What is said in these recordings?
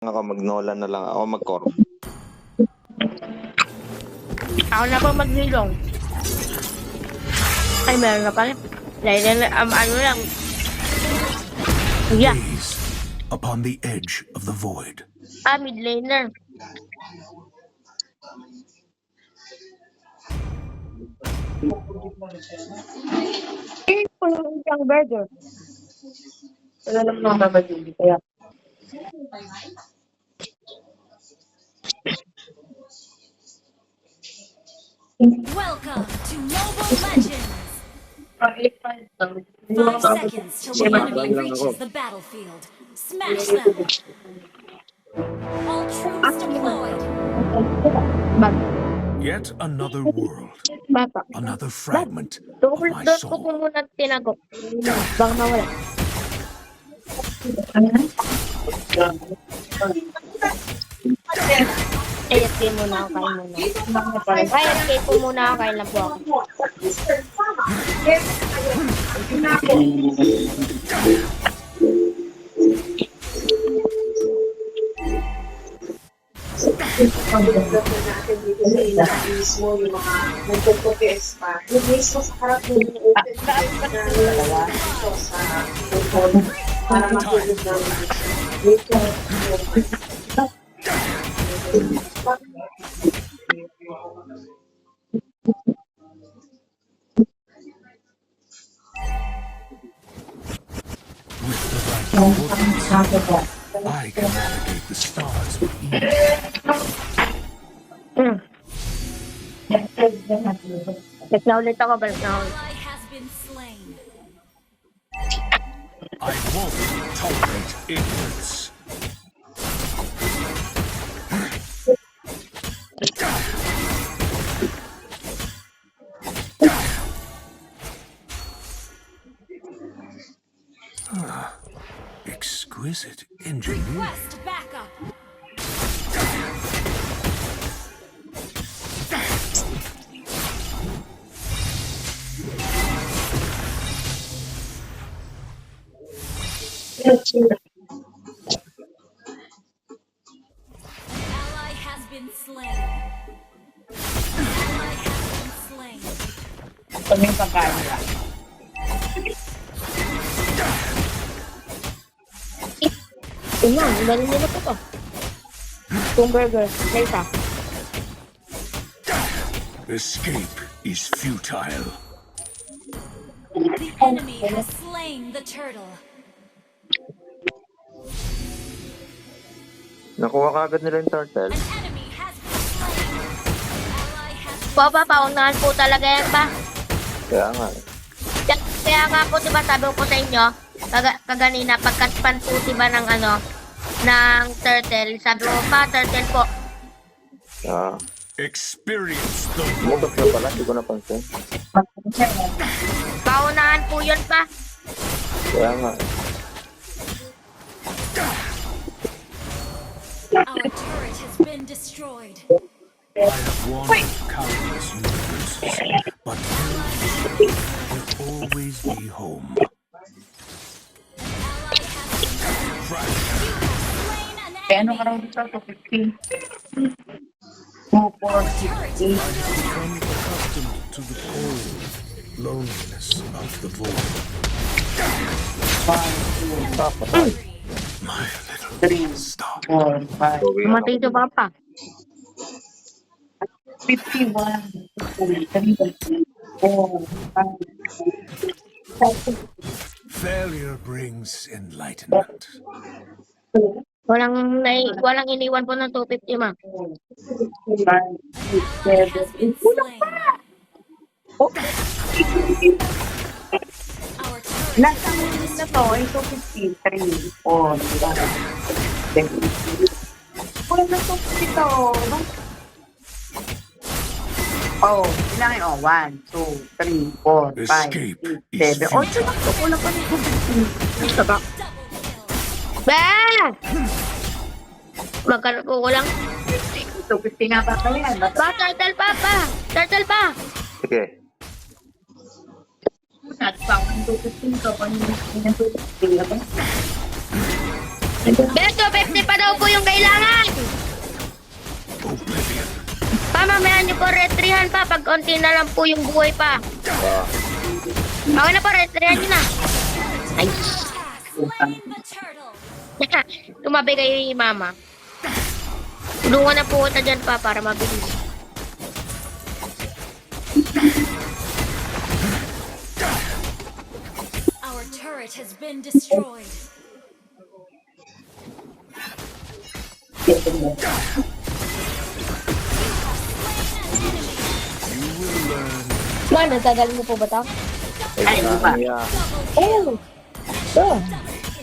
ako mag-Nolan na lang ako mag-Corp. Ako na po maghilong. Ay, meron na pala. Dahil um, ano lang. Yeah. Gaze upon the edge of the void. Ah, mid laner. Eh, kung isang burger. Wala naman mga babagili kaya. Welcome to Mobile Legends! Five seconds till the enemy reaches the battlefield. Smash them! All troops deployed. Bata. Yet another world, another fragment of my doon soul. muna mawala. Eh, escape muna ako, kain muna. Escape po muna ako, kain lang po ako. mismo yung mga nagpo-protest pa. Yung mismo sa harap ng open na dalawa dito sa open para matulog ng dito. I can navigate the stars with ease. Hmm. Balik na ulit ako, balik na ulit. Ally has been slain. I won't tolerate ignorance. Ah, Exquisite engineering. Request backup. Ally has been slain. Ally has been slain. Kami yung pagkain nila. Ina, ang dali nila po to. Kung burger, may isa. Escape is futile. The enemy has slain the turtle. Nakuha ka agad nila yung turtle. An enemy has been slain. Ally has been Papa, paunahan po talaga yan ba? Kaya nga. eh. Kaya, kaya nga po, diba sabi ko po sa inyo, kaga, kaganina, pagkaspan po diba ng ano, ng turtle, sabi ko pa, turtle po. Ah, Experience the umugot na pala, hindi ko napansin. Paunahan po yun pa. Kaya nga. Our turret has been destroyed. I have wandered countless universes, but will always be home. Slain an Kaya ano enemy. ka raw dito? 250. 240. Become accustomed to the cold loneliness of the void. My little star. 4, 5, Matay ito papa. 51. 3, 4, 5, Failure brings enlightenment. Walang, nai, walang iniwan po ng 250 ma. 5, 6, Has 7, been slain. Our turret Last time na to ay 250. 3, 4, 5, 6, Wala na to dito. Oh, ilan yun? Oh, 1, 2, 3, 4, 5, Escape 6, is 7. 8 na to. Wala pa na 250. Ito ba? Ba! Magkaroon ko lang. 250 nga pa ka yan. Ba, turtle pa, ba! Turtle pa! Sige. Pa ako ng 250 ko. Paano yung 250 ako? Beto, 50 pa daw po yung kailangan! Pa, mamaya niyo po retrihan pa. Pag konti na lang po yung buhay pa. Ah. Ako na po, retrihan niyo na. Ay! Turtle. tumabi kayo ni mama. Tulungan na po kita dyan pa para mabilis. Our turret has been destroyed. Ma, natagal mo po ba ito? Ay, ano ba? Oh! Oh!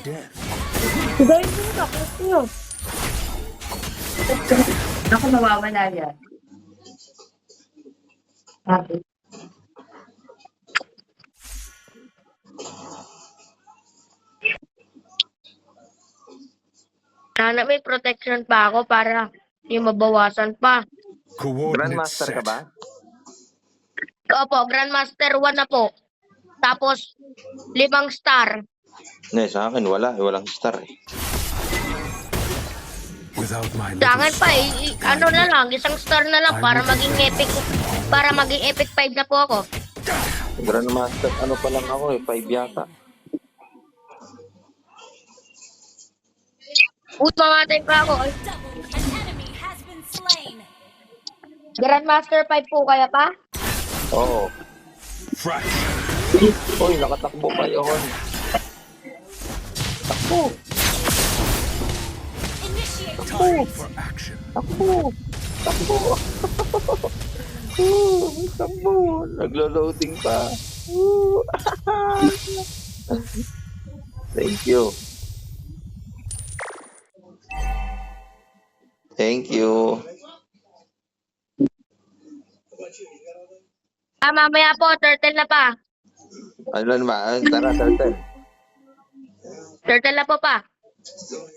Death Gawin mo na, kasi yun. Ako mawawala yan. Sabi. Sana may protection pa ako para yung mabawasan pa. Grandmaster ka set. ba? Opo, Grandmaster 1 na po. Tapos, limang star. Hindi, sa akin wala. eh, Walang star eh. Without my Sa akin pa, star i- i- ano na lang, isang star na lang para maging epic, para maging epic 5 na po ako. Grandmaster, ano pa lang ako eh. 5 yata. Uy, mamatay pa ako. Ay, Double. An enemy has been slain. Grandmaster 5 po kaya pa? Oo. fraction. Uy, nakatakbo pa yun. Takbo. Initiate Time for action. Takbo. Takbo. Oo, takbo. Naglo-loading pa. Thank you. Thank you. Ah, mamaya po, turtle na pa. Ano ba? Ah, Tara, turtle. Turtle na po pa.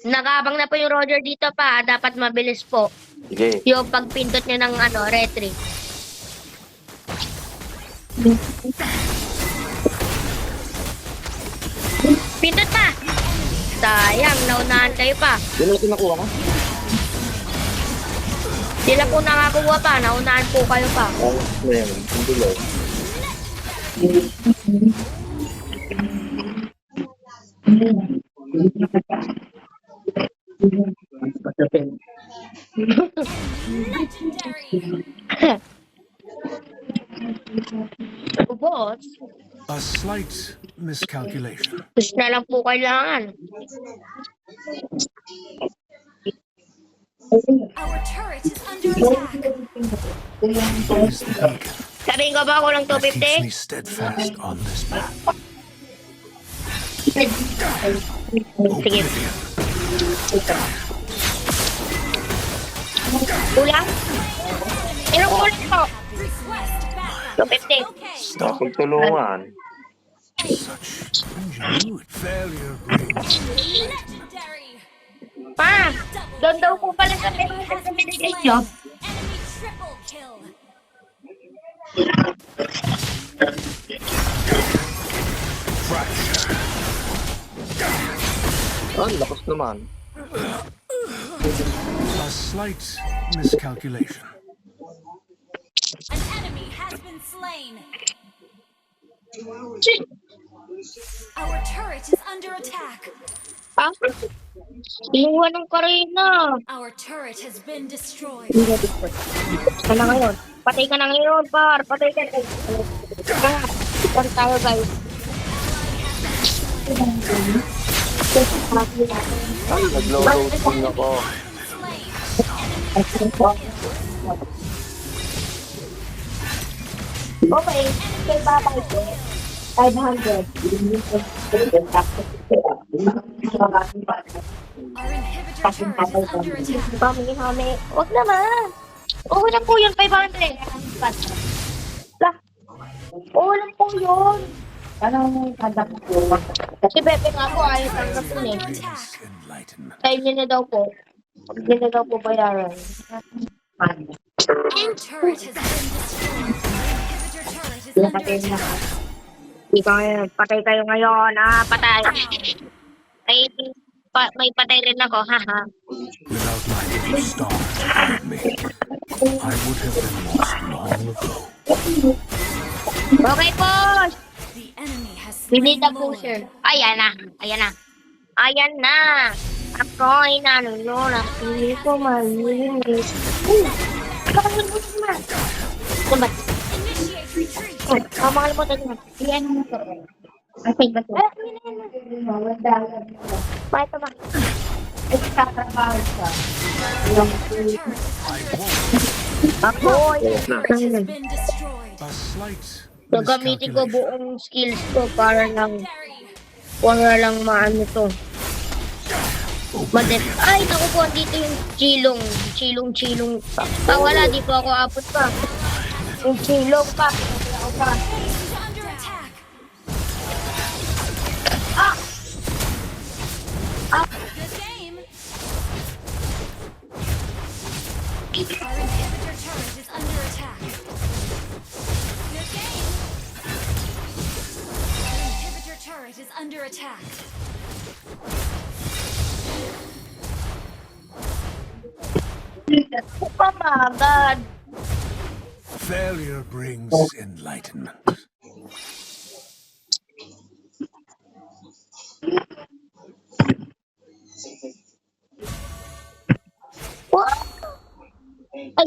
Nakabang na po yung Roger dito pa. Dapat mabilis po. Sige. Yung pagpindot niya ng ano, retry. Pindot pa! Sayang, naunahan kayo pa. Yun natin nakuha ka? Sila po nakakuha pa, naunahan po kayo pa. Na yan. Hindi lang. Boss, A slight miscalculation. push na lang po kailangan. Our turret is under attack. Is the beacon Sabihin ko ba ako ng that keeps me 250? steadfast on this path. Sige. Oblivion. Kulang? Ilang kulang po? Request backup. 250. Okay. Stop. Pagtulungan. Such ingenuity. Failure brings Legendary. Pa, doon daw po pala sa meron sa binigay nyo. Enemy triple kill. Ah, lakas naman. A slight miscalculation. An enemy has been slain. Our turret is under attack. Pa, inuha ng karina. Our turret has been destroyed. Ka na ngayon. Patay ka na ngayon, par. Patay ka na. Ah, Par tayo, guys. Okay, kay babay ko. 500. Our inhibitor turret is under attack. Pamingin kami. Huwag naman. Okay lang po yun, 500. Lah. Oo lang po yun. Ano kada ko? Si Pepe nga po ayaw tanggapin eh. Kaya niya na daw po. Hindi na daw po bayaran. Attack. Hindi ka ngayon. Patay kayo ngayon. Ah, patay. Ay, pa, may patay rin ako. Haha. Without my little star, me. I would have been lost long ago. Okay, push! The enemy has We need slain a the Lord. pusher. Ayan na. Ayan na. Ayan na. Ako ay nanunod. Hindi ko malinis. Uh! Naman. Diba? Initiate retreat. Oh, makalimutan mo. Iyan mo to. I think that's it. Bye, tama. Ako ay Has been destroyed. A slight Gagamitin ko buong skills ko para lang wala lang maano to. Madep. Ay, naku po, dito yung chilong. Chilong, chilong. Ah, wala, di po ako abot pa. Yung chilong pa. Ako pa. Ah! Ah! Under attack. Oh my God. Failure brings enlightenment. What? Ay.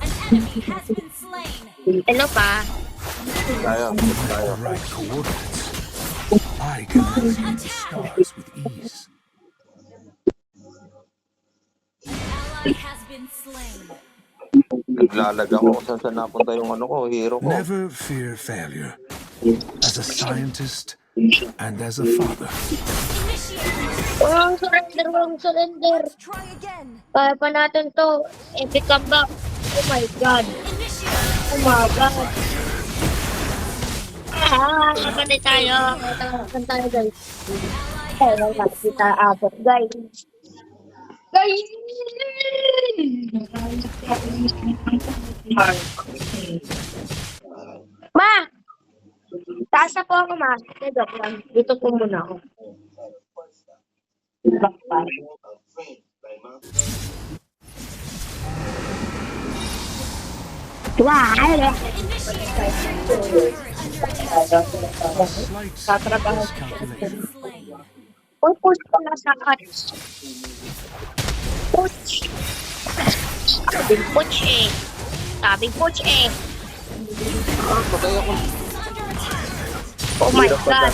An enemy has been slain. Hello pa. Tayo, tayo. The right coordinates. I can read the stars with ease. An ally has been slain. Naglalag ako kung saan saan napunta yung ano ko, hero ko. Never fear failure. As a scientist and as a father. Wrong surrender, wrong surrender. Try again. Kaya pa natin to. Epic comeback. Oh my God. Oh my God. Ah, kapatid tayo. Saan tayo, guys? Ay, wala. Kita abot, guys. Guys! Ma! Taas na po ako, ma. Lang. Dito po muna ako. Wow! Slain. Uy, push ko na sa cuts. Push! Sabing push eh. Sabing push eh. Patay ako. Oh my God.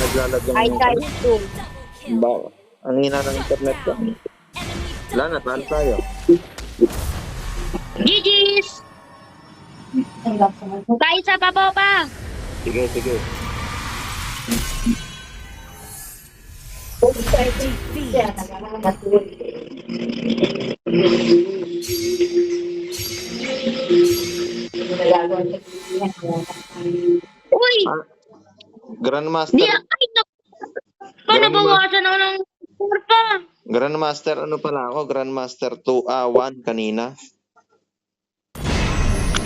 I died too. Ba, ang hina ng internet ko. Wala na, tahan tayo. GG's! Tayo sa babaw pa. Sige, sige. Uy! Grandmaster, Di, ay, na, pa nabawasan ako ng pa. Grandmaster ano pala ako? Grandmaster 2, ah, 1 kanina.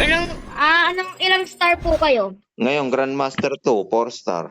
Anong, ah, anong ilang star po kayo? Ngayon, Grandmaster 2, 4 star.